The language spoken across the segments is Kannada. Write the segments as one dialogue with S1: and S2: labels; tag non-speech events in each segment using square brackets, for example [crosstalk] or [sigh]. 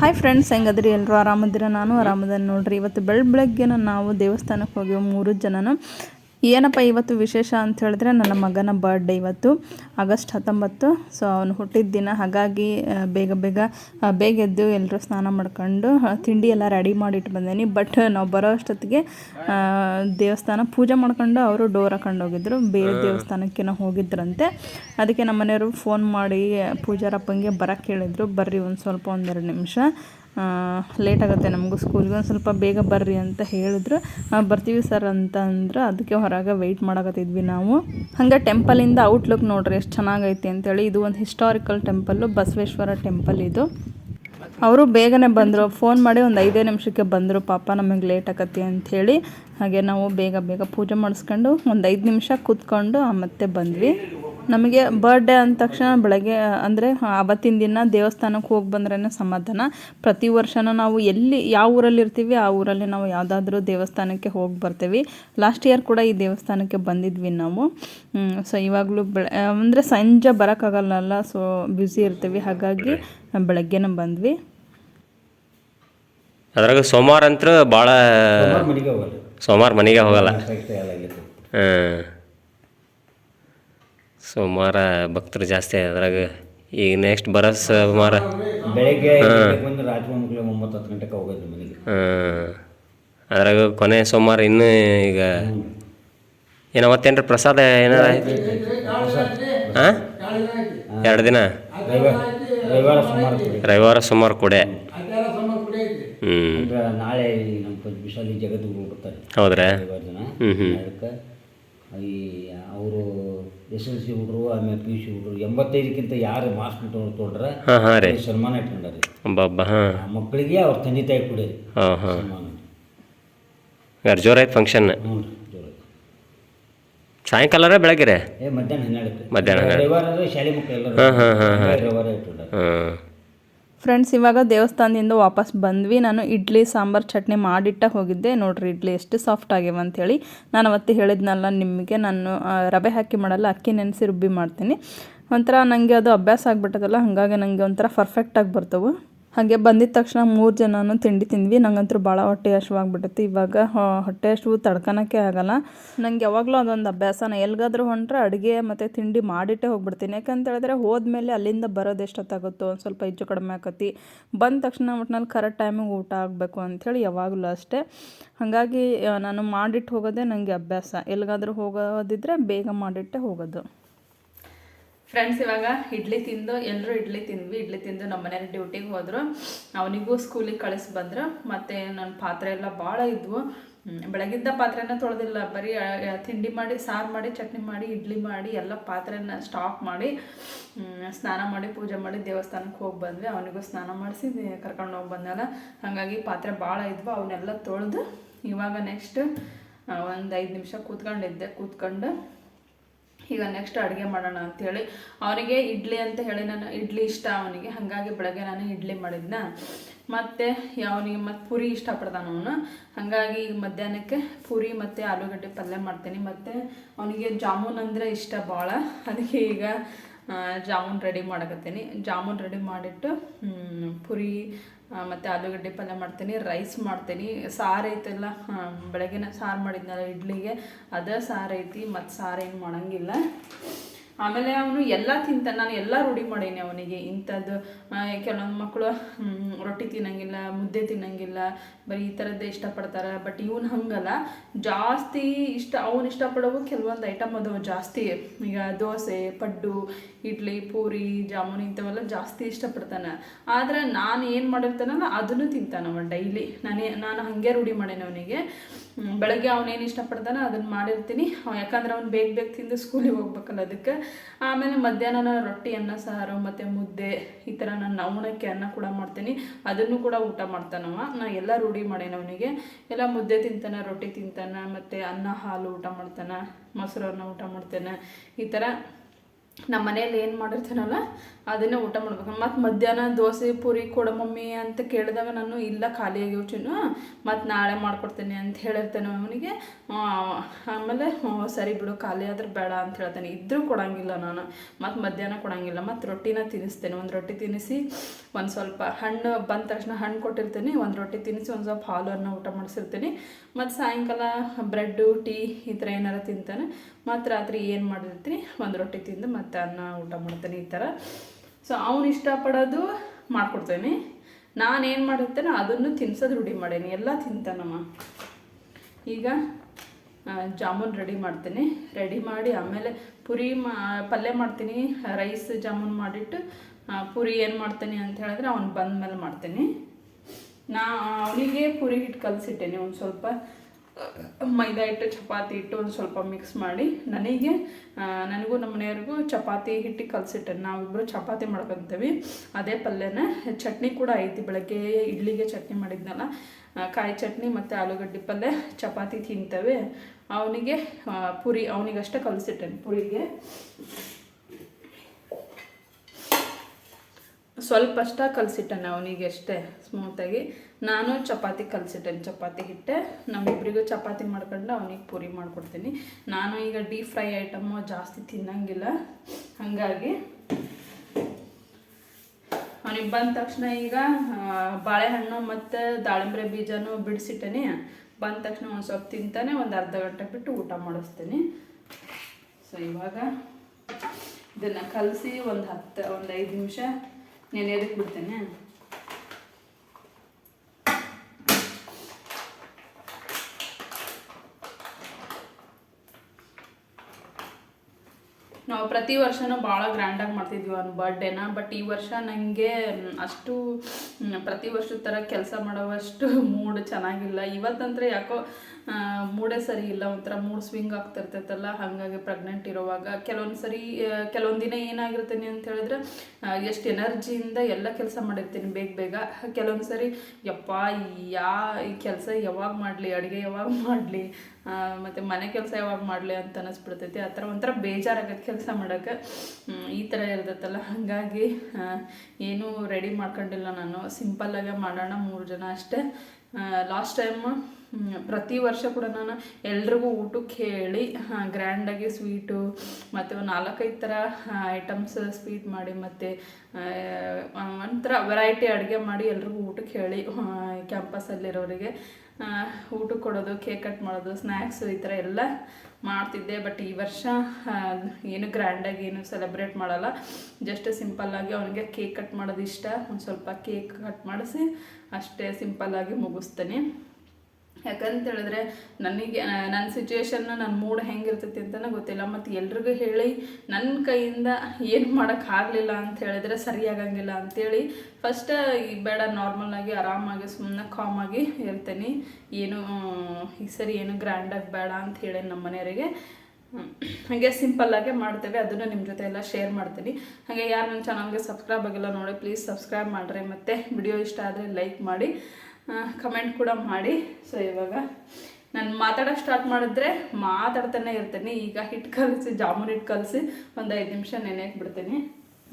S1: Hi friends ಹೆಂಗದ್ರಿ? ಎಲ್ಲರೂ ಆರಾಮದಿರ? ನಾನು ಆರಾಮದ ನೋಡ್ರಿ. ಇವತ್ತು ಬೆಳ್ ಬೆಳಗ್ಗೆನ ನಾವು ದೇವಸ್ಥಾನಕ್ಕೆ ಹೋಗಿ ಮೂರು ಜನನು. ಏನಪ್ಪ ಇವತ್ತು ವಿಶೇಷ ಅಂತ ಹೇಳಿದ್ರೆ ನನ್ನ ಮಗನ ಬರ್ಡೇ ಇವತ್ತು ಆಗಸ್ಟ್ ಹತ್ತೊಂಬತ್ತು. ಸೊ ಅವನು ಹುಟ್ಟಿದ ದಿನ ಹಾಗಾಗಿ ಬೇಗ ಬೇಗ ಬೇಗ ಎದ್ದು ಎಲ್ಲರೂ ಸ್ನಾನ ಮಾಡ್ಕೊಂಡು ತಿಂಡಿ ಎಲ್ಲ ರೆಡಿ ಮಾಡಿಟ್ಟು ಬಂದೇನಿ. ಬಟ್ ನಾವು ಬರೋ ಅಷ್ಟೊತ್ತಿಗೆ ದೇವಸ್ಥಾನ ಪೂಜೆ ಮಾಡ್ಕೊಂಡು ಅವರು ಡೋರ್ ಹಾಕೊಂಡು ಹೋಗಿದ್ರು. ಬೇರೆ ದೇವಸ್ಥಾನಕ್ಕೆ ನಾವು ಹೋಗಿದ್ರಂತೆ. ಅದಕ್ಕೆ ನಮ್ಮ ಮನೆಯವರು ಫೋನ್ ಮಾಡಿ ಪೂಜಾರಪ್ಪಂಗೆ ಬರಕ್ಕೆ ಹೇಳಿದ್ರು. ಬರ್ರಿ ಒಂದು ಸ್ವಲ್ಪ ಒಂದೆರಡು ನಿಮಿಷ. ಲೇಟ್ ಆಗುತ್ತೆ ನಮಗೂ ಸ್ಕೂಲ್ಗೆ ಒಂದು ಸ್ವಲ್ಪ ಬೇಗ ಬರ್ರಿ ಅಂತ ಹೇಳಿದ್ರು. ಬರ್ತೀವಿ ಸರ್ ಅಂತ ಅಂದ್ರೆ ಅದಕ್ಕೆ ಹೊರಗೆ ವೆಯ್ಟ್ ಮಾಡಕತ್ತಿದ್ವಿ ನಾವು. ಹಂಗೆ ಟೆಂಪಲಿಂದ ಔಟ್ಲುಕ್ ನೋಡ್ರಿ ಎಷ್ಟು ಚೆನ್ನಾಗೈತಿ ಅಂತೇಳಿ. ಇದು ಒಂದು ಹಿಸ್ಟಾರಿಕಲ್ ಟೆಂಪಲ್ಲು ಬಸವೇಶ್ವರ ಟೆಂಪಲ್ ಇದು. ಅವರು ಬೇಗನೆ ಬಂದರು. ಫೋನ್ ಮಾಡಿ ಒಂದು ಐದೇ ನಿಮಿಷಕ್ಕೆ ಬಂದರು. ಪಾಪ ನಮಗೆ ಲೇಟ್ ಅಂತ ಅಂಥೇಳಿ ಹಾಗೆ ನಾವು ಬೇಗ ಬೇಗ ಪೂಜೆ ಮಾಡಿಸ್ಕೊಂಡು ಒಂದು ಐದು ನಿಮಿಷ ಕೂತ್ಕೊಂಡು ಮತ್ತೆ ಬಂದ್ವಿ. ನಮಗೆ ಬರ್ಡೇ ಅಂದ ತಕ್ಷಣ ಬೆಳಗ್ಗೆ ಅಂದರೆ ಅವತ್ತಿನ ದಿನ ದೇವಸ್ಥಾನಕ್ಕೆ ಹೋಗಿ ಬಂದ್ರೇ ಸಮಾಧಾನ. ಪ್ರತಿ ವರ್ಷನೂ ನಾವು ಎಲ್ಲಿ ಯಾವ ಊರಲ್ಲಿ ಇರ್ತೀವಿ ಆ ಊರಲ್ಲಿ ನಾವು ಯಾವುದಾದ್ರೂ ದೇವಸ್ಥಾನಕ್ಕೆ ಹೋಗಿ ಬರ್ತೀವಿ. ಲಾಸ್ಟ್ ಇಯರ್ ಕೂಡ ಈ ದೇವಸ್ಥಾನಕ್ಕೆ ಬಂದಿದ್ವಿ ನಾವು. ಸೊ ಇವಾಗಲೂ ಬೆಳೆ ಅಂದರೆ ಸಂಜೆ ಬರೋಕ್ಕಾಗಲ್ಲ ಸೊ ಬ್ಯುಸಿ ಇರ್ತೀವಿ. ಹಾಗಾಗಿ ಬೆಳಗ್ಗೆನೇ ಬಂದ್ವಿ.
S2: ಅದ್ರಾಗ ಸೋಮವಾರ ಅಂತೂ ಭಾಳ ಸೋಮವಾರ ಮನೆಗೆ ಹೋಗಲ್ಲ. ಹಾಂ ಸೋಮವಾರ ಭಕ್ತರು ಜಾಸ್ತಿ ಅದ್ರಾಗ. ಈಗ ನೆಕ್ಸ್ಟ್ ಬರೋ ಸುಮಾರ
S3: ಬೆಳಗ್ಗೆ ಐದಕ್ಕೆ ಬಂದು ರಾತ್ರಿ ಮಕ್ಕಳು ಒಂಬತ್ತು ಹತ್ತು ಗಂಟೆಗೆ ಹೋಗೋದು ಮನೆಗೆ
S2: ಹಾಂ. ಅದ್ರಾಗ ಕೊನೆ ಸೋಮವಾರ ಇನ್ನೂ ಈಗ ಏನು ಮತ್ತೇನ್ರಿ ಪ್ರಸಾದ ಏನಾರ ಹಾಂ ಎರಡು ದಿನ?
S3: ರವಿವಾರ ರವಿವಾರ ಸುಮಾರು ಕೊಡಿ.
S2: ರವಿವಾರ ಸೋಮವಾರ ಕೊಡೆ. ಹ್ಞೂ
S3: ಅಂದ್ರೆ ನಾಳೆ ನಮ್ಮ ಜಗದ್ಗುರು ಬರ್ತಾರೆ.
S2: ಹೌದ್ರಾ? ಹ್ಞೂ ಹ್ಞೂ
S3: ಅದಕ್ಕೆ ಅವರು ಎಸ್ ಎಲ್ ಸಿ ಹುಡುಗರು ಆಮೇಲೆ ಪಿ ಯು ಸಿ ಹುಡುಗರು ಎಂಬತ್ತೈದಕ್ಕಿಂತ ಯಾರು ಮಾರ್ಕ್ಸ್ ತೊಗೊಂಡ್ರೆ
S2: ಹಾಂ ಹಾಂ ರೀ.
S3: ಸನ್ಮಾನ ಇಟ್ಕೊಂಡ್ರಿ. ಮಕ್ಕಳಿಗೆ ಅವ್ರ ತಂದೆ ತಾಯಿ
S2: ಹಾಂ
S3: ಸನ್ಮಾನ.
S2: ಜೋರಾಯ್ತು ಫಂಕ್ಷನ್ ಸಾಯಂಕಾಲ ಬೆಳಗ್ಗೆ
S3: ಮಧ್ಯಾಹ್ನ ಹನ್ನೆರಡಕ್ಕೆ.
S2: ಮಧ್ಯಾಹ್ನ ಹನ್ನೆರಡು.
S3: ರವಿವಾರ ಶಾಲೆ ಮಕ್ಕಳು
S2: ಎಲ್ಲ
S3: ರವಿವಾರ ಇಟ್ಕೊಂಡಾರೆ.
S1: ಫ್ರೆಂಡ್ಸ್ ಇವಾಗ ದೇವಸ್ಥಾನದಿಂದ ವಾಪಸ್ ಬಂದ್ವಿ. ನಾನು ಇಡ್ಲಿ, ಸಾಂಬಾರು ಚಟ್ನಿ ಮಾಡಿಟ್ಟ ಹೋಗಿದ್ದೆ. ನೋಡ್ರಿ, ಇಡ್ಲಿ ಎಷ್ಟು ಸಾಫ್ಟ್ ಆಗ್ಯಾವ ಅಂಥೇಳಿ ನಾನು ಅವತ್ತು ಹೇಳಿದ್ನಲ್ಲ ನಿಮಗೆ. ನಾನು ರವೆ ಹಾಕಿ ಮಾಡಲ್ಲ, ಅಕ್ಕಿ ನೆನೆಸಿ ರುಬ್ಬಿ ಮಾಡ್ತೀನಿ. ಒಂಥರ ನನಗೆ ಅದು ಅಭ್ಯಾಸ ಆಗಿಬಿಟ್ಟದಲ್ಲ, ಹಾಗಾಗಿ ನನಗೆ ಒಂಥರ ಪರ್ಫೆಕ್ಟಾಗಿ ಬರ್ತವೆ. ಹಾಗೆ ಬಂದಿದ ತಕ್ಷಣ ಮೂರು ಜನನು ತಿಂಡಿ ತಿಂದ್ವಿ. ನಂಗಂತೂ ಭಾಳ ಹೊಟ್ಟೆ ಹಶ್ವಾಗ್ಬಿಟ್ಟೈತಿ ಇವಾಗ ಹೊಟ್ಟೆ ಹಶ್ವು ತಡ್ಕೊಳಕ್ಕೆ ಆಗಲ್ಲ. ನಂಗೆ ಯಾವಾಗಲೂ ಅದೊಂದು ಅಭ್ಯಾಸನ. ಎಲ್ಲಿಗಾದ್ರೂ ಹೊಂಟ್ರೆ ಅಡುಗೆ ಮತ್ತು ತಿಂಡಿ ಮಾಡಿಟ್ಟೇ ಹೋಗ್ಬಿಡ್ತೀನಿ. ಯಾಕಂತೇಳಿದ್ರೆ ಹೋದ್ಮೇಲೆ ಅಲ್ಲಿಂದ ಬರೋದು ಎಷ್ಟೊತ್ತಾಗುತ್ತೋ, ಒಂದು ಸ್ವಲ್ಪ ಹೆಚ್ಚು ಕಡಿಮೆ ಆಕತಿ. ಬಂದ ತಕ್ಷಣ ಒಟ್ನಲ್ಲಿ ಕರೆಕ್ಟ್ ಟೈಮಿಗೆ ಊಟ ಆಗಬೇಕು ಅಂಥೇಳಿ ಯಾವಾಗಲೂ ಅಷ್ಟೇ. ಹಾಗಾಗಿ ನಾನು ಮಾಡಿಟ್ಟು ಹೋಗೋದೇ ನನಗೆ ಅಭ್ಯಾಸ. ಎಲ್ಲಿಗಾದ್ರೂ ಹೋಗೋದಿದ್ರೆ ಬೇಗ ಮಾಡಿಟ್ಟೆ ಹೋಗೋದು. ಫ್ರೆಂಡ್ಸ್ ಇವಾಗ ಇಡ್ಲಿ ತಿಂದು ಎಲ್ಲರೂ ಇಡ್ಲಿ ತಿಂದ್ವಿ. ಇಡ್ಲಿ ತಿಂದು ನಮ್ಮ ಮನೇಲಿ ಡ್ಯೂಟಿಗೆ ಹೋದರು. ಅವನಿಗೂ ಸ್ಕೂಲಿಗೆ ಕಳಿಸಿ ಬಂದರು. ಮತ್ತು ನನ್ನ ಪಾತ್ರೆ ಎಲ್ಲ ಭಾಳ ಇದ್ವು. ಬೆಳಗಿದ್ದ ಪಾತ್ರೆನ ತೊಳೆದಿಲ್ಲ. ಬರೀ ತಿಂಡಿ ಮಾಡಿ, ಸಾರು ಮಾಡಿ, ಚಟ್ನಿ ಮಾಡಿ, ಇಡ್ಲಿ ಮಾಡಿ, ಎಲ್ಲ ಪಾತ್ರೆನ ಸ್ಟಾಕ್ ಮಾಡಿ ಸ್ನಾನ ಮಾಡಿ, ಪೂಜೆ ಮಾಡಿ ದೇವಸ್ಥಾನಕ್ಕೆ ಹೋಗಿ ಬಂದ್ವಿ. ಅವನಿಗೂ ಸ್ನಾನ ಮಾಡಿಸಿ ಕರ್ಕೊಂಡು ಹೋಗಿ ಬಂದಲ್ಲ ಹಾಗಾಗಿ ಪಾತ್ರೆ ಭಾಳ ಇದ್ವು. ಅವನ್ನೆಲ್ಲ ತೊಳೆದು ಇವಾಗ ನೆಕ್ಸ್ಟ್ ಒಂದು ಐದು ನಿಮಿಷ ಕೂತ್ಕೊಂಡಿದ್ದೆ. ಕೂತ್ಕೊಂಡು ಈಗ ನೆಕ್ಸ್ಟ್ ಅಡುಗೆ ಮಾಡೋಣ ಅಂಥೇಳಿ ಅವನಿಗೆ ಇಡ್ಲಿ ಅಂತ ಹೇಳಿ ನಾನು ಇಡ್ಲಿ ಇಷ್ಟ ಅವನಿಗೆ. ಹಾಗಾಗಿ ಬೆಳಗ್ಗೆ ನಾನು ಇಡ್ಲಿ ಮಾಡಿದ್ನ. ಮತ್ತು ಅವನಿಗೆ ಮತ್ತು ಪೂರಿ ಇಷ್ಟಪಡ್ತಾನ ಅವನು. ಹಾಗಾಗಿ ಈಗ ಮಧ್ಯಾಹ್ನಕ್ಕೆ ಪೂರಿ ಮತ್ತು ಆಲೂಗಡ್ಡೆ ಪಲ್ಯ ಮಾಡ್ತೀನಿ. ಮತ್ತು ಅವನಿಗೆ ಜಾಮೂನ್ ಅಂದರೆ ಇಷ್ಟ ಭಾಳ ಅದಕ್ಕೆ ಈಗ ಜಾಮೂನ್ ರೆಡಿ ಮಾಡಕತ್ತೀನಿ. ಜಾಮೂನ್ ರೆಡಿ ಮಾಡಿಟ್ಟು ಪುರಿ ಮತ್ತು ಆಲೂಗಡ್ಡೆ ಪಲ್ಯ ಮಾಡ್ತೀನಿ ರೈಸ್ ಮಾಡ್ತೀನಿ. ಸಾರು ಐತಲ್ಲ ಬೆಳಗ್ಗೆನ ಸಾರು ಮಾಡಿದ್ನಲ್ಲ, ಇಡ್ಲಿಗೆ. ಅದೇ ಸಾರು ಐತಿ, ಮತ್ತು ಸಾರು ಏನು ಮಾಡಂಗಿಲ್ಲ. ಆಮೇಲೆ ಅವನು ಎಲ್ಲ ತಿಂತಾನೆ, ನಾನು ಎಲ್ಲ ರೂಢಿ ಮಾಡೀನಿ ಅವನಿಗೆ. ಇಂಥದ್ದು ಕೆಲವೊಂದು ಮಕ್ಕಳು ರೊಟ್ಟಿ ತಿನ್ನಂಗಿಲ್ಲ, ಮುದ್ದೆ ತಿನ್ನಂಗಿಲ್ಲ, ಬರೀ ಈ ಥರದ್ದೇ ಇಷ್ಟಪಡ್ತಾರೆ. ಬಟ್ ಇವನು ಹಂಗಲ್ಲ. ಜಾಸ್ತಿ ಇಷ್ಟ, ಅವನು ಇಷ್ಟಪಡೋವು ಕೆಲವೊಂದು ಐಟಮ್ ಅದು ಜಾಸ್ತಿ. ಈಗ ದೋಸೆ, ಪಡ್ಡು, ಇಡ್ಲಿ, ಪೂರಿ, ಜಾಮೂನ್ ಇಂಥವೆಲ್ಲ ಜಾಸ್ತಿ ಇಷ್ಟಪಡ್ತಾನೆ. ಆದರೆ ನಾನು ಏನು ಮಾಡಿರ್ತಾನಲ್ಲ, ಅದನ್ನು ತಿಂತಾನವ ಡೈಲಿ ನಾನೇ, ನಾನು ಹಾಗೆ ರೂಢಿ ಮಾಡೇನೆ ಅವನಿಗೆ. ಬೆಳಗ್ಗೆ ಅವನೇನು ಇಷ್ಟಪಡ್ತಾನೆ ಅದನ್ನು ಮಾಡಿರ್ತೀನಿ. ಯಾಕಂದ್ರೆ ಅವ್ನು ಬೇಗ ಬೇಗ ತಿಂದು ಸ್ಕೂಲಿಗೆ ಹೋಗ್ಬೇಕಲ್ಲ ಅದಕ್ಕೆ. ಆಮೇಲೆ ಮಧ್ಯಾಹ್ನ ರೊಟ್ಟಿ, ಅನ್ನ, ಸಾರು ಮತ್ತು ಮುದ್ದೆ ಈ ಥರ ನಾನು ನವಣಕ್ಕೆ ಅನ್ನ ಕೂಡ ಮಾಡ್ತೀನಿ. ಅದನ್ನು ಕೂಡ ಊಟ ಮಾಡ್ತಾನವ. ನಾ ಎಲ್ಲ ರೂಢಿ ಮಾಡೇನ ಅವನಿಗೆ. ಎಲ್ಲ ಮುದ್ದೆ ತಿಂತಾನೆ, ರೊಟ್ಟಿ ತಿಂತಾನೆ, ಮತ್ತು ಅನ್ನ, ಹಾಲು ಊಟ ಮಾಡ್ತಾನೆ, ಮೊಸರನ್ನ ಊಟ ಮಾಡ್ತಾನೆ. ಈ ಥರ ನಮ್ಮ ಮನೇಲಿ ಏನು ಮಾಡಿರ್ತೀನಲ್ಲ ಅದನ್ನೇ ಊಟ ಮಾಡ್ಬೇಕು. ಮತ್ತು ಮಧ್ಯಾಹ್ನ ದೋಸೆ, ಪೂರಿ ಕೊಡ ಮಮ್ಮಿ ಅಂತ ಕೇಳಿದಾಗ ನಾನು, ಇಲ್ಲ, ಖಾಲಿ ಆಗ್ಯಾವ ಮತ್ತು ನಾಳೆ ಮಾಡ್ಕೊಡ್ತೇನೆ ಅಂತ ಹೇಳಿರ್ತೇನೆ ಅವನಿಗೆ. ಆಮೇಲೆ ಸರಿ ಬಿಡು, ಖಾಲಿ ಆದ್ರೆ ಬೇಡ ಅಂತ ಹೇಳ್ತೇನೆ. ಇದ್ದರೂ ಕೊಡಂಗಿಲ್ಲ ನಾನು. ಮತ್ತು ಮಧ್ಯಾಹ್ನ ಕೊಡಂಗಿಲ್ಲ. ಮತ್ತು ರೊಟ್ಟಿನ ತಿನ್ನಿಸ್ತೇನೆ ಒಂದು ರೊಟ್ಟಿ ತಿನ್ನಿಸಿ ಒಂದು ಸ್ವಲ್ಪ ಹಣ್ಣು ಬಂದ ತಕ್ಷಣ ಹಣ್ಣು ಕೊಟ್ಟಿರ್ತೀನಿ. ಒಂದು ರೊಟ್ಟಿ ತಿನ್ನಿಸಿ ಒಂದು ಸ್ವಲ್ಪ ಹಾಲು, ಅನ್ನ ಊಟ ಮಾಡಿಸಿರ್ತೀನಿ. ಮತ್ತು ಸಾಯಂಕಾಲ ಬ್ರೆಡ್ಡು, ಟೀ ಈ ಥರ ಏನಾರ ತಿಂತಾನೆ. ಮತ್ತು ರಾತ್ರಿ ಏನು ಮಾಡಿರ್ತೀನಿ? ಒಂದು ರೊಟ್ಟಿ ತಿಂದು ಮತ್ತು ಅನ್ನ ಊಟ ಮಾಡ್ತೇನೆ ಈ ಥರ ಸೊ ಅವನು ಇಷ್ಟಪಡೋದು ಮಾಡ್ಕೊಡ್ತೇನೆ. ನಾನು ಏನು ಮಾಡಿರ್ತೇನೆ ಅದನ್ನು ತಿನ್ಸೋದು ರೂಢಿ ಮಾಡೇನಿ. ಎಲ್ಲ ತಿಂತಾನಮ್ಮ ಈಗ ಜಾಮೂನ್ ರೆಡಿ ಮಾಡ್ತೀನಿ. ರೆಡಿ ಮಾಡಿ ಆಮೇಲೆ ಪುರಿ ಮಾ, ಪಲ್ಯ ಮಾಡ್ತೀನಿ. ರೈಸ್ ಜಾಮೂನ್ ಮಾಡಿಟ್ಟು ಪುರಿ ಏನು ಮಾಡ್ತೀನಿ ಅಂತ ಹೇಳಿದ್ರೆ ಅವ್ನು ಬಂದಮೇಲೆ ಮಾಡ್ತೀನಿ. ನಾ, ಅವನಿಗೆ ಪುರಿ ಹಿಟ್ಟು ಕಲಸಿಟ್ಟೇನೆ ಒಂದು ಸ್ವಲ್ಪ. ಮೈದಾ ಹಿಟ್ಟು, ಚಪಾತಿ ಹಿಟ್ಟು ಒಂದು ಸ್ವಲ್ಪ ಮಿಕ್ಸ್ ಮಾಡಿ, ನನಗೆ ನನಗೂ ನಮ್ಮ ಮನೆಯವ್ರಿಗೂ ಚಪಾತಿ ಹಿಟ್ಟು ಕಲಸಿಟ್ಟೆ. ನಾವಿಬ್ಬರು ಚಪಾತಿ ಮಾಡ್ಕೊತೀವಿ. ಅದೇ ಪಲ್ಯನ, ಚಟ್ನಿ ಕೂಡ ಐತಿ. ಬೆಳಗ್ಗೆ ಇಡ್ಲಿಗೆ ಚಟ್ನಿ ಮಾಡಿದ್ನಲ್ಲ ಕಾಯಿ ಚಟ್ನಿ ಮತ್ತು ಆಲೂಗಡ್ಡೆ ಪಲ್ಯ, ಚಪಾತಿ ತಿಂತೇವೆ. ಅವನಿಗೆ ಪುರಿ, ಅವನಿಗಷ್ಟೇ ಕಲಸಿಟ್ಟೆ. ಪುರಿಗೆ ಸ್ವಲ್ಪ ಅಷ್ಟ ಕಲಸಿಟ್ಟೆ ಅವನಿಗೆ ಅಷ್ಟೇ ಸ್ಮೂತಾಗಿ ನಾನು ಚಪಾತಿ ಕಲಸಿಟ್ಟೇನೆ, ಚಪಾತಿ ಹಿಟ್ಟೆ. ನಮ್ಮಿಬ್ಬರಿಗೂ ಚಪಾತಿ ಮಾಡ್ಕೊಂಡು ಅವನಿಗೆ ಪೂರಿ ಮಾಡಿಕೊಡ್ತೀನಿ. ನಾನು ಈಗ ಡೀಪ್ ಫ್ರೈ ಐಟಮು ಜಾಸ್ತಿ ತಿನ್ನಂಗಿಲ್ಲ. ಹಾಗಾಗಿ ಅವನಿಗೆ ಬಂದ ತಕ್ಷಣ ಈಗ ಬಾಳೆಹಣ್ಣು ಮತ್ತು ದಾಳಿಂಬೆ ಬೀಜನೂ ಬಿಡಿಸಿಟ್ಟೇನೆ. ಬಂದ ತಕ್ಷಣ ಒಂದು ಸ್ವಲ್ಪ ತಿಂತಾನೆ, ಒಂದು ಅರ್ಧ ಗಂಟೆ ಬಿಟ್ಟು ಊಟ ಮಾಡಿಸ್ತೀನಿ. ಸೊ ಇವಾಗ ಇದನ್ನು ಕಲಸಿ ಒಂದು ಹತ್ತು, ಒಂದು ಐದು ನಿಮಿಷ ನೆನೆಯೋದಕ್ಕೆ ಬಿಡ್ತೇನೆ? ನಾವು ಪ್ರತಿ ವರ್ಷನೂ ಭಾಳ ಗ್ರ್ಯಾಂಡಾಗಿ ಮಾಡ್ತಿದ್ವಿ ಅವ್ನ ಬರ್ಡೇನ ಬಟ್ ಈ ವರ್ಷ ನನಗೆ ಅಷ್ಟು ಪ್ರತಿ ವರ್ಷದ ಥರ ಕೆಲಸ ಮಾಡೋವಷ್ಟು [laughs] ಮೂಡ್ ಚೆನ್ನಾಗಿಲ್ಲ. ಇವತ್ತಂದ್ರೆ ಯಾಕೋ ಮೂಡೇ ಸರಿ ಇಲ್ಲ, ಒಂಥರ ಮೂಡ್ ಸ್ವಿಂಗ್ ಆಗ್ತಿರ್ತೈತಲ್ಲ, ಹಾಗಾಗಿ ಪ್ರೆಗ್ನೆಂಟ್ ಇರೋವಾಗ. ಕೆಲವೊಂದು ಸರಿ ಕೆಲವೊಂದು ದಿನ ಏನಾಗಿರ್ತೀನಿ ಅಂತ ಹೇಳಿದ್ರೆ ಎಷ್ಟು ಎನರ್ಜಿಯಿಂದ ಎಲ್ಲ ಕೆಲಸ ಮಾಡಿರ್ತೀನಿ ಬೇಗ ಬೇಗ. ಕೆಲವೊಂದು ಸರಿ, ಯಪ್ಪ ಯಾ, ಈ ಕೆಲಸ ಯಾವಾಗ ಮಾಡಲಿ, ಅಡುಗೆ ಯಾವಾಗ ಮಾಡಲಿ ಮತ್ತು ಮನೆ ಕೆಲಸ ಯಾವಾಗ ಮಾಡಲಿ ಅಂತ ಅನ್ನಿಸ್ಬಿಡ್ತೈತಿ ಆ ಥರ ಒಂಥರ ಬೇಜಾರಾಗತ್ತೆ ಕೆಲಸ ಮಾಡೋಕ್ಕೆ. ಈ ಥರ ಇರ್ತೈತಲ್ಲ. ಹಾಗಾಗಿ ಏನೂ ರೆಡಿ ಮಾಡ್ಕೊಂಡಿಲ್ಲ ನಾನು. ಸಿಂಪಲ್ಲಾಗೆ ಮಾಡೋಣ ಮೂರು ಜನ ಅಷ್ಟೇ. ಲಾಸ್ಟ್ ಟೈಮ್ ಪ್ರತಿ ವರ್ಷ ಕೂಡ ನಾನು ಎಲ್ರಿಗೂ ಊಟಕ್ಕೆ ಹೇಳಿ ಗ್ರ್ಯಾಂಡಾಗಿ ಸ್ವೀಟು ಮತ್ತು ಒಂದು ನಾಲ್ಕೈದು ಥರ ಐಟಮ್ಸ್ ಸ್ವೀಟ್ ಮಾಡಿ ಮತ್ತು ಒಂಥರ ವೆರೈಟಿ ಅಡುಗೆ ಮಾಡಿ ಎಲ್ರಿಗೂ ಊಟಕ್ಕೆ ಹೇಳಿ ಕ್ಯಾಂಪಸಲ್ಲಿರೋರಿಗೆ ಊಟಕ್ಕೆ ಕೊಡೋದು ಕೇಕ್ ಕಟ್ ಮಾಡೋದು ಸ್ನ್ಯಾಕ್ಸು ಈ ಥರ ಎಲ್ಲ ಮಾಡ್ತಿದ್ದೆ ಬಟ್ ಈ ವರ್ಷ ಏನು ಗ್ರ್ಯಾಂಡಾಗಿ ಏನು ಸೆಲೆಬ್ರೇಟ್ ಮಾಡಲ್ಲ. ಜಸ್ಟ್ ಸಿಂಪಲ್ಲಾಗಿ ಅವನಿಗೆ ಕೇಕ್ ಕಟ್ ಮಾಡೋದು ಇಷ್ಟ ಒಂದು ಸ್ವಲ್ಪ ಕೇಕ್ ಕಟ್ ಮಾಡಿಸಿ, ಅಷ್ಟೇ ಸಿಂಪಲ್ಲಾಗಿ ಮುಗಿಸ್ತೇನೆ. ಯಾಕಂತ ಹೇಳಿದ್ರೆ ನನಗೆ ನನ್ನ ಸಿಚುವೇಶನ್ನ ನನ್ನ ಮೂಡ್ ಹೆಂಗಿರ್ತೈತಿ ಅಂತಲೇ ಗೊತ್ತಿಲ್ಲ ಮತ್ತು ಎಲ್ರಿಗೂ ಹೇಳಿ ನನ್ನ ಕೈಯಿಂದ ಏನು ಮಾಡೋಕ್ಕಾಗಲಿಲ್ಲ ಅಂತ ಹೇಳಿದ್ರೆ ಸರಿಯಾಗಂಗಿಲ್ಲ ಅಂಥೇಳಿ ಫಸ್ಟ್ ಈ ಬೇಡ ನಾರ್ಮಲಾಗಿ ಆರಾಮಾಗಿ ಸುಮ್ಮನೆ ಕಾಮಾಗಿ ಇರ್ತೇನೆ. ಏನು ಈ ಸರಿ ಏನು ಗ್ರ್ಯಾಂಡಾಗಿ ಬೇಡ ಅಂತ ಹೇಳಿ ನಮ್ಮ ಮನೆಯವರಿಗೆ. ಹಾಗೆ ಸಿಂಪಲ್ಲಾಗೆ ಮಾಡ್ತೇವೆ, ಅದನ್ನು ನಿಮ್ಮ ಜೊತೆ ಎಲ್ಲ ಶೇರ್ ಮಾಡ್ತೀನಿ. ಹಾಗೆ ಯಾರು ನನ್ನ ಚಾನಲ್ಗೆ ಸಬ್ಸ್ಕ್ರೈಬ್ ಆಗಿಲ್ಲ ನೋಡಿ ಪ್ಲೀಸ್ ಸಬ್ಸ್ಕ್ರೈಬ್ ಮಾಡಿರಿ ಮತ್ತು ವಿಡಿಯೋ ಇಷ್ಟ ಆದರೆ ಲೈಕ್ ಮಾಡಿ. ಕಮೆಂಟ್ ಕೂಡ ಮಾಡಿ. ಸೊ ಇವಾಗ ನಾನು ಮಾತಾಡೋಕೆ ಸ್ಟಾರ್ಟ್ ಮಾಡಿದ್ರೆ ಮಾತಾಡ್ತಾನೆ ಇರ್ತೀನಿ. ಈಗ ಹಿಟ್ಟು ಕಲಸಿ, ಜಾಮೂನ್ ಹಿಟ್ಟು ಕಲಸಿ ಒಂದು ಐದು ನಿಮಿಷ ನೆನೆಯಕ್ಕೆ ಬಿಡ್ತೀನಿ.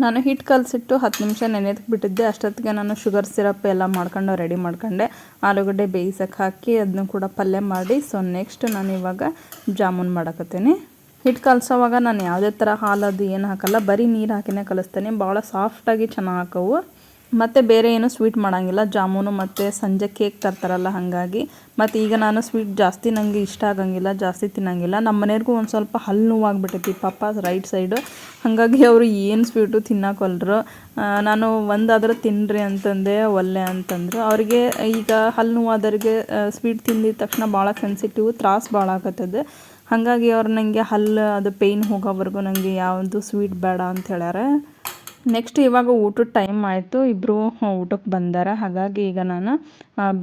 S4: ನಾನು ಹಿಟ್ಟು ಕಲಸಿಟ್ಟು ಹತ್ತು ನಿಮಿಷ ನೆನೆದಕ್ಕೆ ಬಿಟ್ಟಿದ್ದೆ. ಅಷ್ಟೊತ್ತಿಗೆ ನಾನು ಶುಗರ್ ಸಿರಪ್ ಎಲ್ಲ ಮಾಡ್ಕೊಂಡು ರೆಡಿ ಮಾಡ್ಕೊಂಡೆ. ಆಲೂಗಡ್ಡೆ ಬೇಯಿಸಕ್ಕೆ ಹಾಕಿ ಅದನ್ನು ಕೂಡ ಪಲ್ಯ ಮಾಡಿ. ಸೊ ನೆಕ್ಸ್ಟ್ ನಾನು ಇವಾಗ ಜಾಮೂನ್ ಮಾಡಕತ್ತೀನಿ. ಹಿಟ್ಟು ಕಲಸೋವಾಗ ನಾನು ಯಾವುದೇ ಥರ ಹಾಲು ಅದು ಏನು ಹಾಕಲ್ಲ, ಬರೀ ನೀರು ಹಾಕಿನೇ ಕಲಿಸ್ತೇನೆ. ಭಾಳ ಸಾಫ್ಟಾಗಿ ಚೆನ್ನಾಗಿ ಹಾಕವು. ಮತ್ತು ಬೇರೆ ಏನು ಸ್ವೀಟ್ ಮಾಡೋಂಗಿಲ್ಲ. ಜಾಮೂನು ಮತ್ತು ಸಂಜೆ ಕೇಕ್ ತರ್ತಾರಲ್ಲ ಹಾಗಾಗಿ. ಮತ್ತು ಈಗ ನಾನು ಸ್ವೀಟ್ ಜಾಸ್ತಿ ನನಗೆ ಇಷ್ಟ ಆಗೋಂಗಿಲ್ಲ, ಜಾಸ್ತಿ ತಿನ್ನಂಗಿಲ್ಲ. ನಮ್ಮ ಮನೆಯವ್ರಿಗೂ ಒಂದು ಸ್ವಲ್ಪ ಹಲ್ಲು ನೋವಾಗ್ಬಿಟ್ಟೈತಿ ಪಾಪ ರೈಟ್ ಸೈಡು ಹಾಗಾಗಿ ಅವರು ಏನು ಸ್ವೀಟು ತಿನ್ನೋಕೊಲ್ರು ನಾನು ಒಂದಾದರೂ ತಿನ್ನಿರಿ ಅಂತಂದೆ, ಒಲ್ಲೆ ಅಂತಂದರು. ಅವರಿಗೆ ಈಗ ಹಲ್ಲು ನೋವಾದವ್ರಿಗೆ ಸ್ವೀಟ್ ತಿಂದಿದ ತಕ್ಷಣ ಭಾಳ ಸೆನ್ಸಿಟಿವ್ ತ್ರಾಸು ಭಾಳ ಆಗತ್ತದೆ. ಹಾಗಾಗಿ ಅವ್ರು ನನಗೆ ಹಲ್ಲು ಅದು ಪೇಯ್ನ್ ಹೋಗೋವರೆಗೂ ನನಗೆ ಯಾವುದು ಸ್ವೀಟ್ ಬೇಡ ಅಂತ ಹೇಳ್ಯಾರ. ನೆಕ್ಸ್ಟ್ ಇವಾಗ ಊಟದ ಟೈಮ್ ಆಯಿತು. ಇಬ್ಬರು ಊಟಕ್ಕೆ ಬಂದಾರ. ಹಾಗಾಗಿ ಈಗ ನಾನು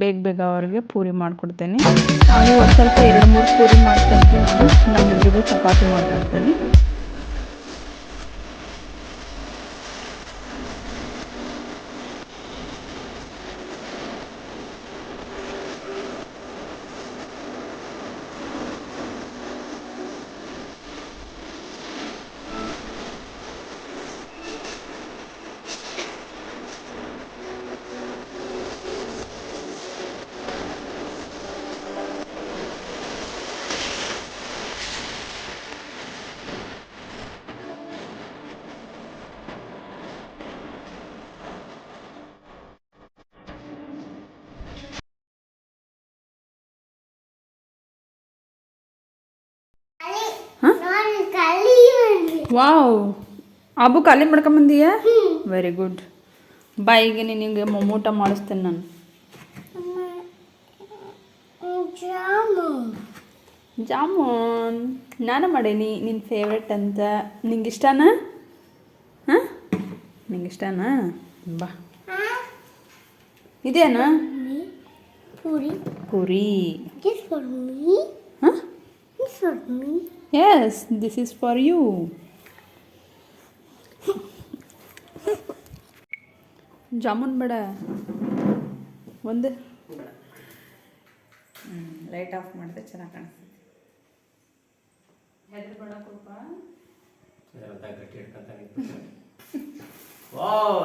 S4: ಬೇಗ ಬೇಗ ಅವ್ರಿಗೆ ಪೂರಿ ಮಾಡಿಕೊಡ್ತೇನೆ. ಒಂದು ಸ್ವಲ್ಪ ಎರಡು ಮೂರು ಪೂರಿ ಮಾಡ್ಕೊಂತೀನಿ ನಾನು ನಮ್ಮಿಬ್ಬರಿಗೂ ಚಪಾತಿ ಮಾಡ್ಕೊಡ್ತೀನಿ.
S1: ವಾವ್. ಅಬು ಖಾಲಿ ಮಾಡ್ಕೊಂಬಂದೀಯ ವೆರಿ ಗುಡ್ ಬಾಯಿಗೆ ನಿನಗೆ ಮೊಮ್ಮೂಟ ಮಾಡಿಸ್ತೇನೆ ನಾನು. ಜಾಮೂನ್. ನಾನು ಮಾಡೀನಿ. ನಿನ್ನ ಫೇವ್ರೆಟ್ ಅಂತ. ನಿಂಗೆ ಇಷ್ಟನಾ? ಹಾಂ? ನಿಂಗೆ ಇಷ್ಟನಾ? ಬಾ. ಇದೇನಾ? Puri.
S5: Puri.
S1: Yes this is for you jamun ಬೇಡ. ಒಂದು. ಲೈಟ್ ಆಫ್ ಮಾಡಿದ್ರೆ ಚೆನ್ನಾಗಿ ಕಾಣಿಸ್ತದೆ. ಹೆದ್ರ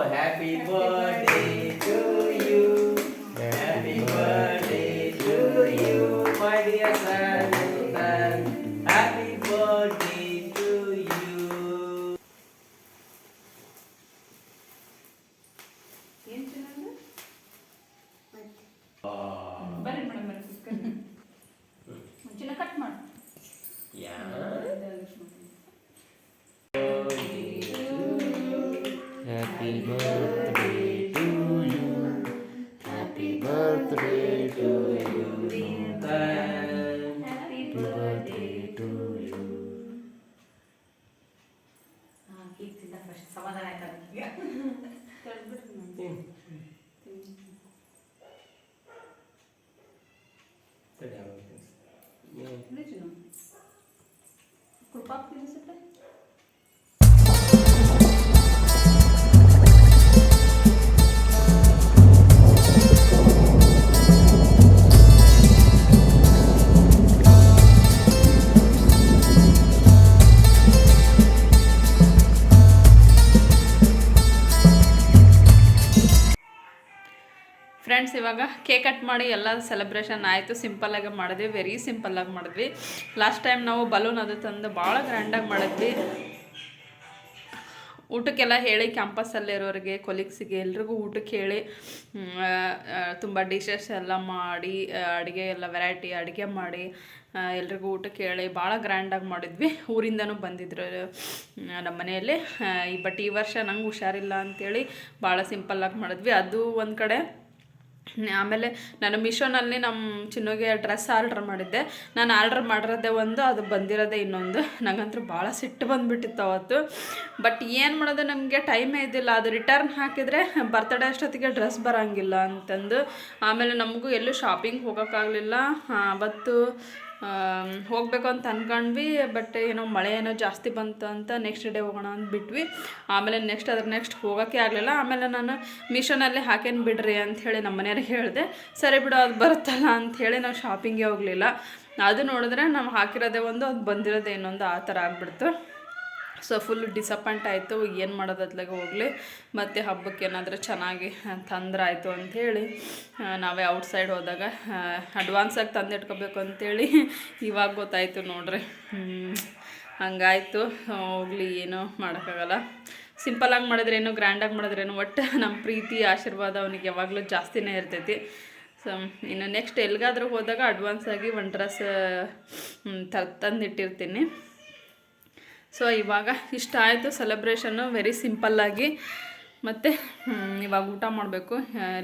S1: ಹ್ಯಾಪಿ ಕೋಪ
S2: birthday
S1: ಇವಾಗ ಕೇಕ್ ಕಟ್ ಮಾಡಿ ಎಲ್ಲ ಸೆಲೆಬ್ರೇಷನ್ ಆಯಿತು. ಸಿಂಪಲ್ಲಾಗಿ ಮಾಡಿದ್ವಿ. ವೆರಿ ಸಿಂಪಲ್ಲಾಗಿ ಮಾಡಿದ್ವಿ. ಲಾಸ್ಟ್ ಟೈಮ್ ನಾವು ಬಲೂನ್ ಅದು ತಂದು ಭಾಳ ಗ್ರ್ಯಾಂಡಾಗಿ ಮಾಡಿದ್ವಿ. ಊಟಕ್ಕೆಲ್ಲ ಹೇಳಿ ಕ್ಯಾಂಪಸ್ಸಲ್ಲಿರೋರಿಗೆ ಕೊಲೀಗ್ಸಿಗೆ ಎಲ್ರಿಗೂ ಊಟಕ್ಕೆ ಹೇಳಿ ತುಂಬ ಡಿಶಸ್ ಎಲ್ಲ ಮಾಡಿ ಅಡುಗೆ ಎಲ್ಲ ವೆರೈಟಿ ಅಡುಗೆ ಮಾಡಿ ಎಲ್ರಿಗೂ ಊಟಕ್ಕೆ ಹೇಳಿ ಭಾಳ ಗ್ರ್ಯಾಂಡಾಗಿ ಮಾಡಿದ್ವಿ. ಊರಿಂದನೂ ಬಂದಿದ್ರು ನಮ್ಮ ಮನೆಯಲ್ಲಿ. ಬಟ್ ಈ ವರ್ಷ ನಂಗೆ ಹುಷಾರಿಲ್ಲ ಅಂಥೇಳಿ ಭಾಳ ಸಿಂಪಲ್ಲಾಗಿ ಮಾಡಿದ್ವಿ. ಅದು ಒಂದು ಕಡೆ ಆಮೇಲೆ ನಾನು ಮಿಶೋನಲ್ಲಿ ನಮ್ಮ ಚಿನ್ನೋಗೆ ಡ್ರೆಸ್ ಆರ್ಡ್ರ್ ಮಾಡಿದ್ದೆ. ನಾನು ಆರ್ಡ್ರ್ ಮಾಡಿರೋದೇ ಒಂದು, ಅದು ಬಂದಿರೋದೇ ಇನ್ನೊಂದು. ನನಗಂತೂ ಭಾಳ ಸಿಟ್ಟು ಬಂದುಬಿಟ್ಟಿತ್ತು ಅವತ್ತು. ಬಟ್ ಏನು ಮಾಡೋದು, ನಮಗೆ ಟೈಮೇ ಇದ್ದಿಲ್ಲ. ಅದು ರಿಟರ್ನ್ ಹಾಕಿದರೆ ಬರ್ತಡೇ ಅಷ್ಟೊತ್ತಿಗೆ ಡ್ರೆಸ್ ಬರೋಂಗಿಲ್ಲ ಅಂತಂದು. ಆಮೇಲೆ ನಮಗೂ ಎಲ್ಲೂ ಶಾಪಿಂಗ್ ಹೋಗೋಕ್ಕಾಗಲಿಲ್ಲ. ಅವತ್ತು ಹೋಗ್ಬೇಕು ಅಂತ ಅನ್ಕೊಂಡ್ವಿ ಬಟ್ ಏನೋ ಮಳೆ ಏನೋ ಜಾಸ್ತಿ ಬಂತು ಅಂತ ನೆಕ್ಸ್ಟ್ ಡೇ ಹೋಗೋಣ ಅಂತ ಬಿಟ್ವಿ. ಆಮೇಲೆ ನೆಕ್ಸ್ಟ್ ಅದ್ರ ನೆಕ್ಸ್ಟ್ ಹೋಗೋಕ್ಕೆ ಆಗಲಿಲ್ಲ. ಆಮೇಲೆ ನಾನು ಮಿಷನಲ್ಲಿ ಹಾಕೇನು ಬಿಡ್ರಿ ಅಂತ ಹೇಳಿ ನಮ್ಮ ಮನೆಯವ್ರಿಗೆ ಹೇಳಿದೆ. ಸರಿ ಬಿಡು, ಅದು ಬರುತ್ತಲ್ಲ ಅಂಥೇಳಿ ನಾವು ಶಾಪಿಂಗೇ ಹೋಗಲಿಲ್ಲ. ಅದು ನೋಡಿದ್ರೆ ನಾವು ಹಾಕಿರೋದೇ ಒಂದು, ಅದು ಬಂದಿರೋದೇ ಇನ್ನೊಂದು, ಆ ಥರ ಆಗ್ಬಿಡ್ತು. ಸೊ ಫುಲ್ ಡಿಸಪಾಯಿಂಟ್ ಆಯಿತು. ಏನು ಮಾಡೋದು ಅತ್ಲಾಗೆ ಹೋಗಲಿ. ಮತ್ತು ಹಬ್ಬಕ್ಕೆ ಏನಾದರೂ ಚೆನ್ನಾಗಿ ತಂದ್ರೆ ಆಯಿತು ಅಂಥೇಳಿ ನಾವೇ ಔಟ್ಸೈಡ್ ಹೋದಾಗ ಅಡ್ವಾನ್ಸಾಗಿ ತಂದಿಟ್ಕೋಬೇಕು ಅಂಥೇಳಿ ಇವಾಗ ಗೊತ್ತಾಯಿತು ನೋಡ್ರಿ. ಹಂಗಾಯಿತು. ಹೋಗಲಿ, ಏನೂ ಮಾಡೋಕ್ಕಾಗಲ್ಲ. ಸಿಂಪಲಾಗಿ ಮಾಡಿದ್ರೇನು ಗ್ರ್ಯಾಂಡಾಗಿ ಮಾಡಿದ್ರೇನು, ಒಟ್ಟು ನಮ್ಮ ಪ್ರೀತಿ, ಆಶೀರ್ವಾದ ಅವನಿಗೆ ಯಾವಾಗಲೂ ಜಾಸ್ತಿನೇ ಇರ್ತೈತಿ. ಸೊ ಇನ್ನು ನೆಕ್ಸ್ಟ್ ಎಲ್ಲಿಗಾದ್ರೂ ಹೋದಾಗ ಅಡ್ವಾನ್ಸ್ ಆಗಿ ಒಂದು ಡ್ರೆಸ್ ತಂದಿಟ್ಟಿರ್ತೀನಿ. ಸೊ ಇವಾಗ ಇಷ್ಟ ಆಯಿತು ಸೆಲೆಬ್ರೇಷನ್ನು ವೆರಿ ಸಿಂಪಲ್ಲಾಗಿ ಮತ್ತು ಇವಾಗ ಊಟ ಮಾಡಬೇಕು.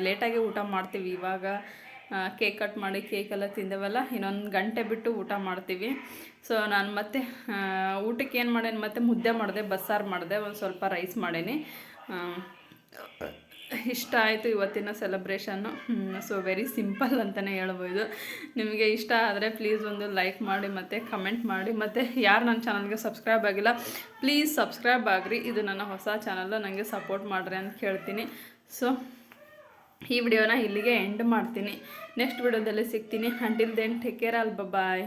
S1: ಲೇಟಾಗಿ ಊಟ ಮಾಡ್ತೀವಿ. ಇವಾಗ ಕೇಕ್ ಕಟ್ ಮಾಡಿ ಕೇಕೆಲ್ಲ ತಿಂದೇವಲ್ಲ, ಇನ್ನೊಂದು ಗಂಟೆ ಬಿಟ್ಟು ಊಟ ಮಾಡ್ತೀವಿ. ಸೊ ನಾನು ಮತ್ತೆ ಊಟಕ್ಕೆ ಏನು ಮಾಡೇನಿ? ಮತ್ತೆ ಮುದ್ದೆ ಮಾಡಿದೆ, ಬಸ್ಸಾರು ಮಾಡಿದೆ, ಒಂದು ಸ್ವಲ್ಪ ರೈಸ್ ಮಾಡೇನಿ. ಇಷ್ಟ ಆಯಿತು ಇವತ್ತಿನ ಸೆಲೆಬ್ರೇಷನ್ನು ಸೊ ವೆರಿ ಸಿಂಪಲ್ ಅಂತಲೇ ಹೇಳ್ಬೋದು. ನಿಮಗೆ ಇಷ್ಟ ಆದರೆ ಪ್ಲೀಸ್ ಒಂದು ಲೈಕ್ ಮಾಡಿ ಮತ್ತು ಕಮೆಂಟ್ ಮಾಡಿ. ಮತ್ತು ಯಾರು ನನ್ನ ಚಾನಲ್ಗೆ ಸಬ್ಸ್ಕ್ರೈಬ್ ಆಗಿಲ್ಲ ಪ್ಲೀಸ್ ಸಬ್ಸ್ಕ್ರೈಬ್ ಆಗಿರಿ. ಇದು ನನ್ನ ಹೊಸ ಚಾನಲ್ಲು ನನಗೆ ಸಪೋರ್ಟ್ ಮಾಡಿರಿ ಅಂತ ಕೇಳ್ತೀನಿ. ಸೊ ಈ ವಿಡಿಯೋನ ಇಲ್ಲಿಗೆ ಎಂಡ್ ಮಾಡ್ತೀನಿ. ನೆಕ್ಸ್ಟ್ ವಿಡಿಯೋದಲ್ಲಿ ಸಿಗ್ತೀನಿ. ಅಂಟಿಲ್ ದೆನ್ ಟೇಕ್ ಕೇರ್ ಅಲ್ ಬಾಯ್